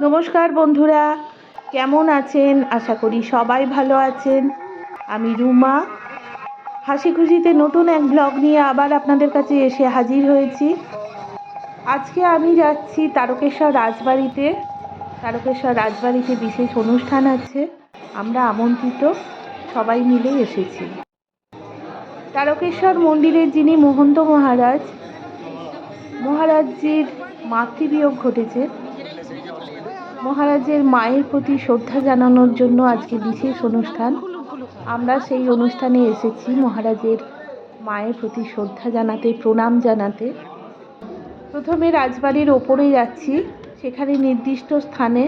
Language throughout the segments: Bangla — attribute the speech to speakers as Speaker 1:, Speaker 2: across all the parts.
Speaker 1: নমস্কার বন্ধুরা, কেমন আছেন? আশা করি সবাই ভালো আছেন। আমি রুমা। হাসি খুশিতে নতুন এক ব্লগ নিয়ে আবার আপনাদের কাছে এসে হাজির হয়েছি। আজকে আমি যাচ্ছি তারকেশ্বর রাজবাড়িতে। তারকেশ্বর রাজবাড়িতে বিশেষ অনুষ্ঠান আছে। আমরা আমন্ত্রিত। সবাই মিলে এসেছি। তারকেশ্বর মন্দিরের যিনি মহন্ত মহারাজ, মহারাজজির মাতৃবিয়োগ ঘটেছে। মহারাজের মায়ের প্রতি শ্রদ্ধা জানানোর জন্য আজকে বিশেষ অনুষ্ঠান। আমরা সেই অনুষ্ঠানে এসেছি মহারাজের মায়ের প্রতি শ্রদ্ধা জানাতে, প্রণাম জানাতে। প্রথমে রাজবাড়ির ওপরে যাচ্ছি। সেখানে নির্দিষ্ট স্থানে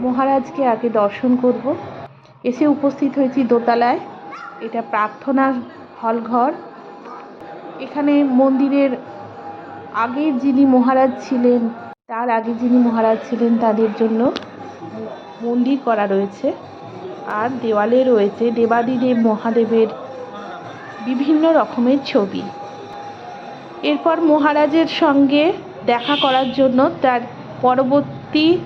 Speaker 1: মহারাজকে আগে দর্শন করব। এসে উপস্থিত হয়েছি দোতলায়। এটা প্রার্থনার হল ঘর এখানে মন্দিরের আগের যিনি মহারাজ ছিলেন তার আগে যিনি মহারাজ ছিলেন তাদের জন্য মন্দির করা রয়েছে। আর দেওয়ালে রয়েছে দেবাদিদেব মহাদেবের বিভিন্ন রকমের ছবি। এরপর মহারাজের সঙ্গে দেখা করার জন্য তার পরবর্তী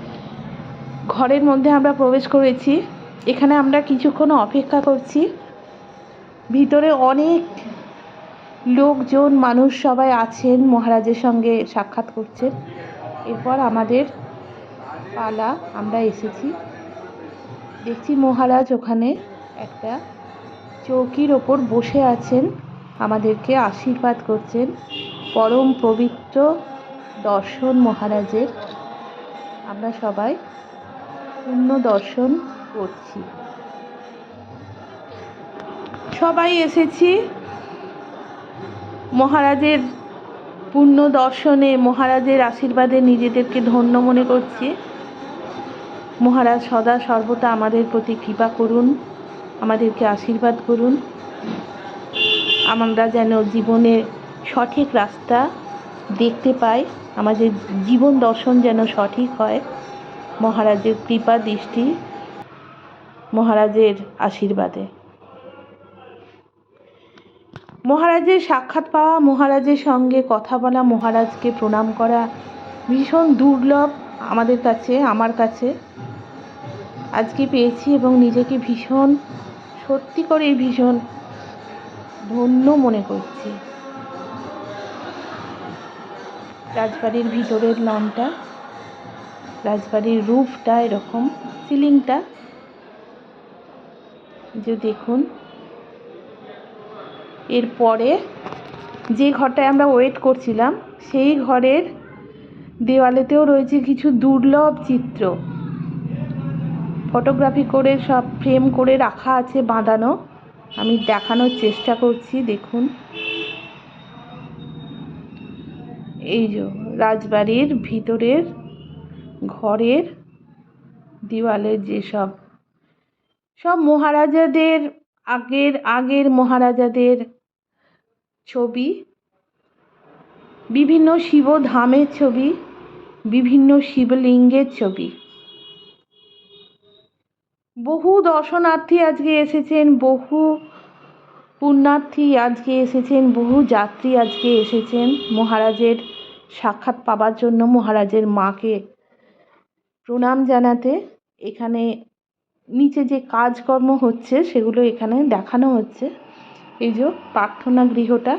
Speaker 1: ঘরের মধ্যে আমরা প্রবেশ করেছি। এখানে আমরা কিছুক্ষণ অপেক্ষা করছি। ভিতরে অনেক লোকজন, মানুষ সবাই আছেন, মহারাজের সঙ্গে সাক্ষাৎ করছেন। এরপর আমাদের পালা, আমরা এসেছি। দেখছি মহারাজ ওখানে একটা চৌকির ওপর বসে আছেন, আমাদেরকে আশীর্বাদ করছেন। পরম পবিত্র দর্শন মহারাজের। আমরা সবাই পূর্ণ দর্শন করছি। সবাই এসেছি মহারাজের পূর্ণ দর্শনে মহারাজের আশীর্বাদে নিজেদেরকে ধন্য মনে করছি। মহারাজ সদা সর্বদা আমাদের প্রতি কৃপা করুন, আমাদেরকে আশীর্বাদ করুন। আমরা যেন জীবনের সঠিক রাস্তা দেখতে পাই, আমাদের জীবন দর্শন যেন সঠিক হয়। মহারাজের কৃপা, দৃষ্টি, মহারাজের আশীর্বাদে। মহারাজের সাক্ষাৎ পাওয়া, মহারাজের সঙ্গে কথা বলা, মহারাজকে প্রণাম করা ভীষণ দুর্লভ আমাদের কাছে, আমার কাছে। আজকে পেয়েছি এবং নিজেকে ভীষণ, সত্যি করেই ভীষণ ধন্য মনে করছি। রাজবাড়ির ভিতরের লনটা, রাজবাড়ির রুফটা এরকম, সিলিংটা। যে দেখুন এরপরে যে ঘরটায় আমরা ওয়েট করছিলাম, সেই ঘরের দেওয়ালেতেও রয়েছে কিছু দুর্লভ চিত্র। ফটোগ্রাফি করে, সব ফ্রেম করে রাখা আছে বাঁধানো। আমি দেখানোর চেষ্টা করছি, দেখুন। এই যে রাজবাড়ির ভিতরের ঘরের দেওয়ালের যেসব, সব মহারাজাদের আগের আগের মহারাজাদের ছবি। বিভিন্ন শিবধামের ছবি, বিভিন্ন শিবলিঙ্গের ছবি। বহু দর্শনার্থী আজকে এসেছেন, বহু পুণ্যার্থী আজকে এসেছেন, বহু যাত্রী আজকে এসেছেন। মহারাজের সাক্ষাৎ পাবার জন্য মহারাজের মাকে প্রণাম জানাতে এখানে নিচে যে কাজকর্ম হচ্ছে সেগুলো এখানে দেখানো হচ্ছে। এই যে প্রার্থনা গৃহটা।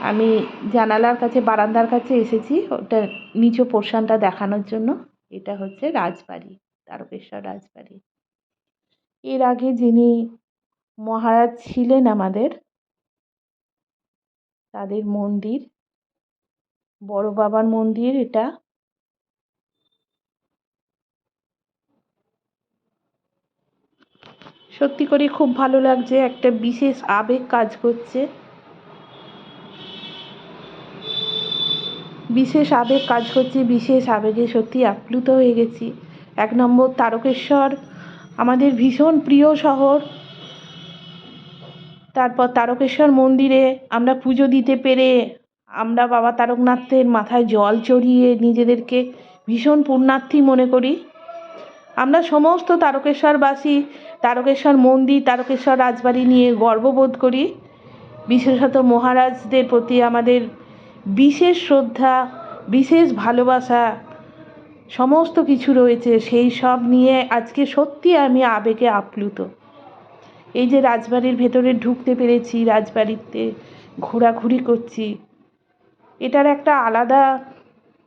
Speaker 1: আমি জানালার কাছে, বারান্দার কাছে এসেছি। ওটা নিচু পোর্শনটা দেখানোর জন্য। এটা হচ্ছে রাজবাড়ি, তারকেশ্বর রাজবাড়ি। এর আগে যিনি মহারাজ ছিলেন আমাদের, তাদের মন্দির, বড় বাবার মন্দির এটা। সত্যি করে খুব ভালো লাগছে, একটা বিশেষ আবেগ কাজ করছে। বিশেষ আবেগ কাজ করছে, বিশেষ আবেগে সত্যি আপ্লুত হয়ে গেছি। এক নম্বর তারকেশ্বর, আমাদের ভীষণ প্রিয় শহর। তারপর তারকেশ্বর মন্দিরে আমরা পুজো দিতে পেরে, আমরা বাবা তারকনাথের মাথায় জল চড়িয়ে নিজেদেরকে ভীষণ পুণ্যার্থী মনে করি। আমরা সমস্ত তারকেশ্বরবাসী, তারকেশ্বর মন্দির, তারকেশ্বর রাজবাড়ি নিয়ে গর্ববোধ করি। বিশেষত মহারাজদের প্রতি আমাদের বিশেষ শ্রদ্ধা, বিশেষ ভালোবাসা, সমস্ত কিছু রয়েছে, সেই সব নিয়ে আজকে সত্যি আমি আবেগে আপ্লুত। এই যে রাজবাড়ির ভেতরে ঢুকতে পেরেছি, রাজবাড়িতে ঘোরাঘুরি করছি, এটার একটা আলাদা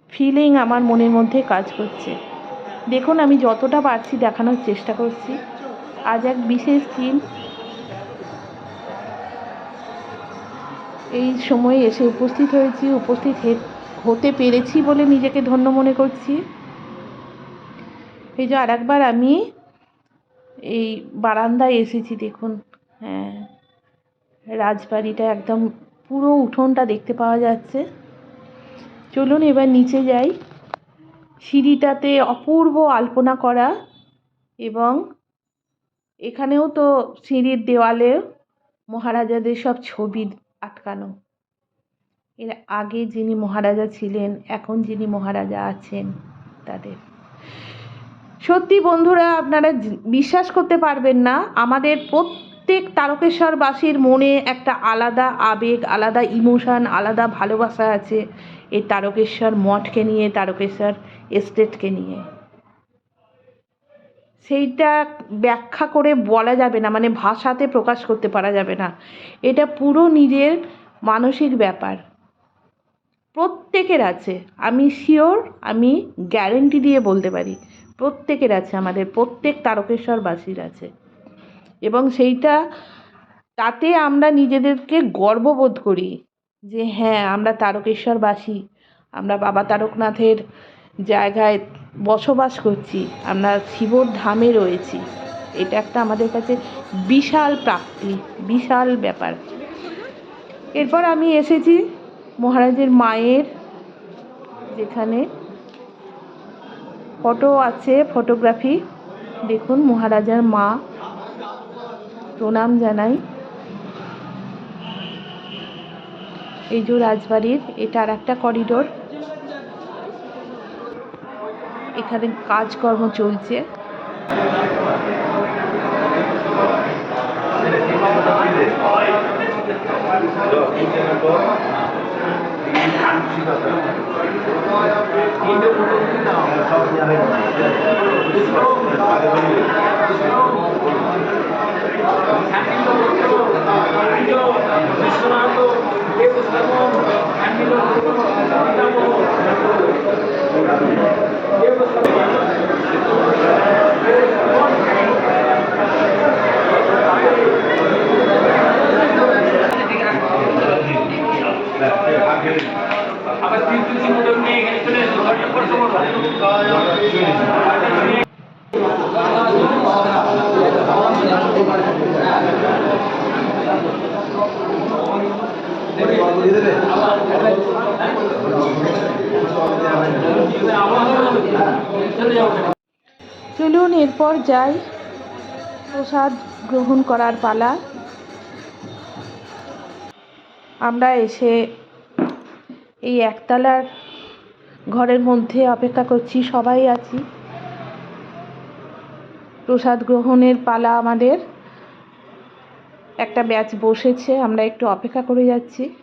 Speaker 1: ফিলিং আমার মনের মধ্যে কাজ করছে। দেখুন, আমি যতটা পারছি দেখানোর চেষ্টা করছি। আজ এক বিশেষ দিন। এই সময়ে এসে উপস্থিত হয়েছি, উপস্থিত হতে পেরেছি বলে নিজেকে ধন্য মনে করছি। এই যে আরেকবার আমি এই বারান্দায় এসেছি, দেখুন। হ্যাঁ রাজবাড়িটা একদম পুরো উঠোনটা দেখতে পাওয়া যাচ্ছে। চলুন এবার নিচে যাই। সিঁড়িটাতে অপূর্ব আলপনা করা এবং এখানেও তো সিঁড়ির দেওয়ালে মহারাজাদের সব ছবি আটকানো। এর আগে যিনি মহারাজা ছিলেন, এখন যিনি মহারাজা আছেন তাদের। সত্যি বন্ধুরা, আপনারা বিশ্বাস করতে পারবেন না, আমাদের প্রত্যেক তারকেশ্বরবাসীর মনে একটা আলাদা আবেগ, আলাদা ইমোশান, আলাদা ভালোবাসা আছে। এই তারকেশ্বর মঠকে নিয়ে, তারকেশ্বর এস্টেটকে নিয়ে। সেইটা ব্যাখ্যা করে বলা যাবে না মানে ভাষাতে প্রকাশ করতে পারা যাবে না। এটা পুরো নিজের মানসিক ব্যাপার। প্রত্যেকের আছে, আমি শিওর আমি গ্যারেন্টি দিয়ে বলতে পারি, প্রত্যেকের আছে, আমাদের প্রত্যেক তারকেশ্বরবাসীর আছে। এবং সেইটা, তাতে আমরা নিজেদেরকে গর্ববোধ করি যে হ্যাঁ আমরা তারকেশ্বরবাসী, আমরা বাবা তারকনাথের জায়গায় বসবাস করছি, আমরা শিবর ধামে রয়েছি। এটা একটা আমাদের কাছে বিশাল প্রাপ্তি, বিশাল ব্যাপার। এরপর আমি এসেছি মহারাজের মায়ের, যেখানে ফটো আছে, ফটোগ্রাফি। দেখুন, মহারাজার মা। প্রণাম জানাই। এই যে রাজবাড়ির, এটা আর একটা করিডোর। এখানে কাজকর্ম চলছে।
Speaker 2: আবার তিন তুলসী মোটর নিয়ে এখানে চলে এসো ঘরটা পর সময় চলে যাও
Speaker 1: চলুন এরপর যাই। প্রসাদ গ্রহণ করার পালা। আমরা এসে এই একতলার ঘরের মধ্যে অপেক্ষা করছি, সবাই আছি। প্রসাদ গ্রহণের পালা আমাদের। একটা ব্যাচ বসেছে, আমরা একটু অপেক্ষা করে যাচ্ছি।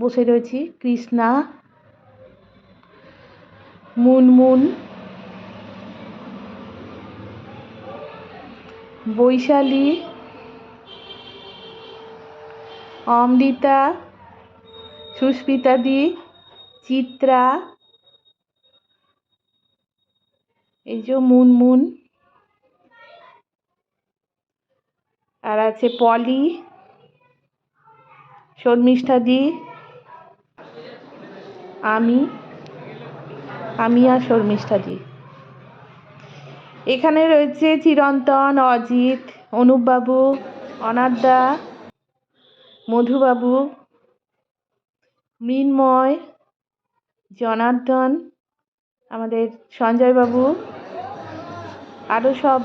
Speaker 1: বসে রয়েছি কৃষ্ণা, মুনমুন, বৈশালী, অমৃতা সুস্মিতাদি চিত্রা, এই যে মুনমুন, আর আছে পলি শর্মিষ্ঠাদি আমি আমি আর শর্মিষ্ঠাদি এখানে রয়েছে চিরন্তন, অজিত, অনুপবাবু অনাদ্দা মধুবাবু মৃন্ময়, জনার্দন, আমাদের সঞ্জয়বাবু আরও সব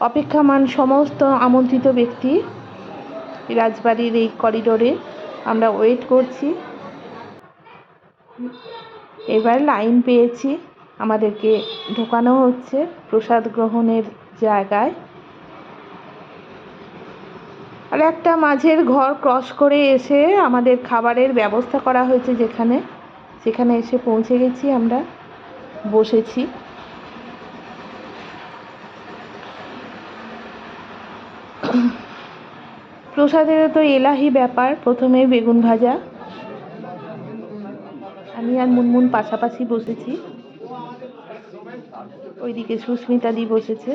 Speaker 1: অপেক্ষামান সমস্ত আমন্ত্রিত ব্যক্তি রাজবাড়ির এই করিডোরে আমরা ওয়েট করছি। এবার লাইন পেয়েছি, আমাদেরকে ঢোকানো হচ্ছে প্রসাদ গ্রহণের জায়গায়। আর একটা মাঝের ঘর ক্রস করে এসে আমাদের খাবারের ব্যবস্থা করা হয়েছে যেখানে। সেখানে এসে পৌঁছে গেছি আমরা, বসেছি। প্রসাদের তো এলাহি ব্যাপার, প্রথমে বেগুন ভাজা। আমি আর মুনমুন পাশাপাশি বসেছি। ওইদিকে সুস্মিতা দি বসেছে।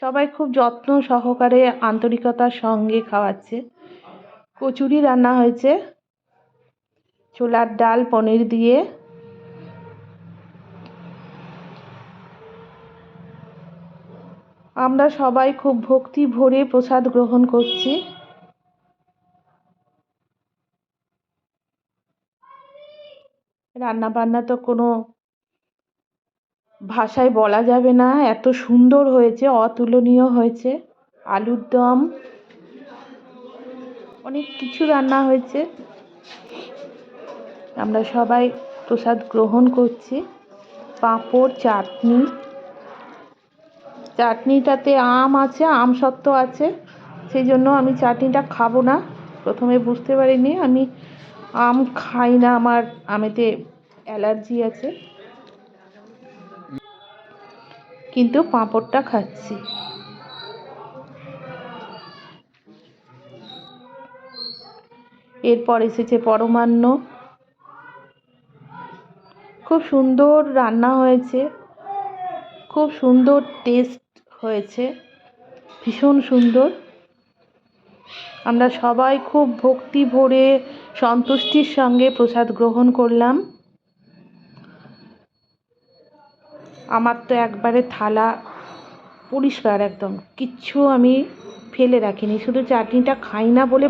Speaker 1: সবাই খুব যত্ন সহকারে আন্তরিকতার সঙ্গে খাওয়াচ্ছে। কচুরি রান্না হয়েছে। ছোলার ডাল, পনির দিয়ে। আমরা সবাই খুব ভক্তি ভরে প্রসাদ গ্রহণ করছি। রান্না বান্না তো কোনো ভাষায় বলা যাবে না, এত সুন্দর হয়েছে, অতুলনীয় হয়েছে, আলুর দম, অনেক কিছু রান্না হয়েছে। আমরা সবাই প্রসাদ গ্রহণ করছি। পাঁপড়, চাটনি। চাটনিটাতে আম আছে, আম সত্ত্ব আছে, সেই জন্য আমি চাটনিটা খাব না। প্রথমে বুঝতে পারিনি, আমি আম খাই না, আমার আমেতে অ্যালার্জি আছে। কিন্তু পাঁপড়টা খাচ্ছি। এরপর এসেছে পরমান্ন। খুব সুন্দর রান্না হয়েছে। খুব সুন্দর টেস্ট হয়েছে। ভীষণ সুন্দর। আমরা সবাই খুব ভক্তি ভরে সন্তুষ্টির সঙ্গে প্রসাদ গ্রহণ করলাম। আমার তো একবারে থালা পরিষ্কার একদম। কিচ্ছু আমি ফেলে রাখিনি, শুধু চাটনিটা খাই না বলে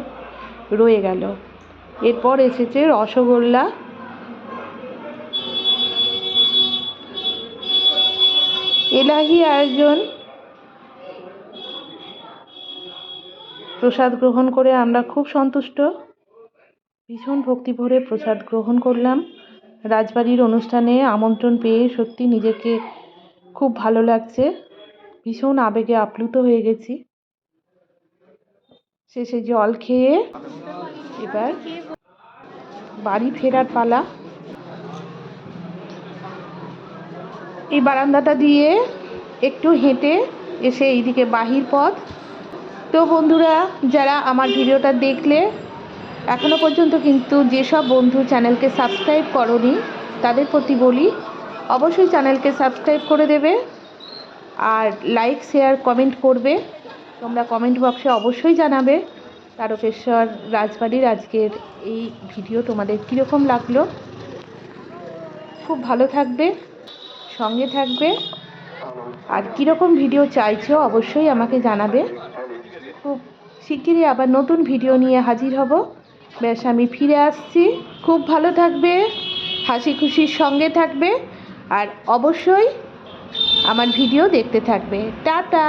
Speaker 1: রয়ে গেল। এরপর এসেছে রসগোল্লা। এলাহি আয়োজন। প্রসাদ গ্রহণ করে আমরা খুব সন্তুষ্ট। ভীষণ ভক্তি ভরে প্রসাদ গ্রহণ করলাম। রাজবাড়ির অনুষ্ঠানে আমন্ত্রণ পেয়ে সত্যি নিজেকে খুব ভালো লাগছে। ভীষণ আবেগে আপ্লুত হয়ে গেছি। শেষে জল খেয়ে এবার বাড়ি ফেরার পালা। এই বারান্দাটা দিয়ে একটু হেঁটে এসে এইদিকে বাহির পথ। তো বন্ধুরা, যারা আমার ভিডিওটা দেখলে এখনও পর্যন্ত কিন্তু যেসব বন্ধু চ্যানেলকে সাবস্ক্রাইব করনি, তাদের প্রতি বলি, অবশ্যই চ্যানেলকে সাবস্ক্রাইব করে দেবে আর লাইক, শেয়ার, কমেন্ট করবে। তোমরা কমেন্ট বক্সে অবশ্যই জানাবে। তারকেশ্বর রাজবাড়ির আজকের এই ভিডিও তোমাদের কীরকম লাগল? খুব ভালো থাকবে, সঙ্গে থাকবে। আর কীরকম ভিডিও চাইছো অবশ্যই আমাকে জানাবে। খুব শিগগিরই আবার নতুন ভিডিও নিয়ে হাজির হব। ব্যাস আমি ফিরে আসছি। খুব ভালো থাকবে, হাসি খুশির সঙ্গে থাকবে, আর অবশ্যই আমার ভিডিও দেখতে থাকবে। টাটা!